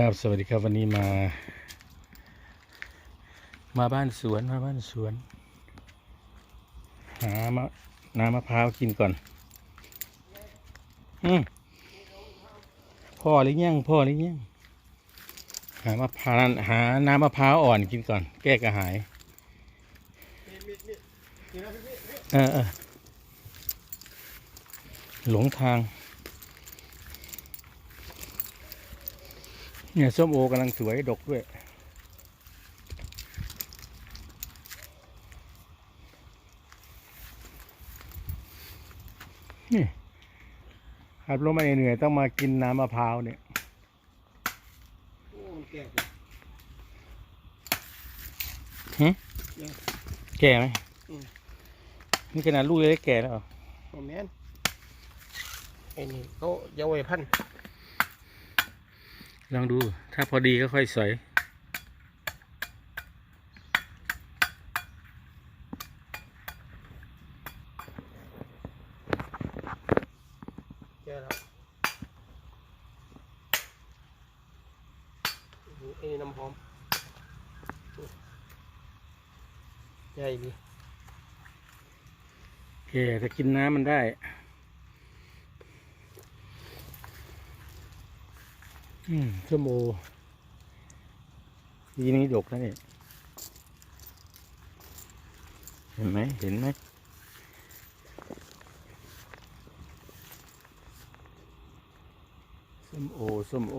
ครับ สวัสดีครับ วันนี้มา มาบ้านสวน มาบ้านสวน หามะน้ำมะพร้าวกินก่อน อืมพ่อหรือยังพ่อหรือยังหามะพร้าวหาน้ำมะพร้าวอ่อนกินก่อน แก้กระหาย เออเออหลงทาง เนี่ยส้มโอกำลังสวยดกด้วย นี่ขับรถมาเหนื่อยๆต้องมากินน้ำมะพร้าวเนี่ยโอ้มันแก่แก่ไหมนี่ขนาดลูกเล็กๆแก่แล้วเหรอโอ้แม่นไอ้นี่เขาเยาว์ไว้พันธุ์ ลองดูถ้าพอดีก็ค่อยสอยแก่แล้วไอ้นี่น้ำหอมใหญ่ดีแก่ถ้ากินน้ำมันได้ อืมส้มโอทีนี้ดกนะเนี่ยเห็นไหมเห็นไหมส้มโอส้มโอ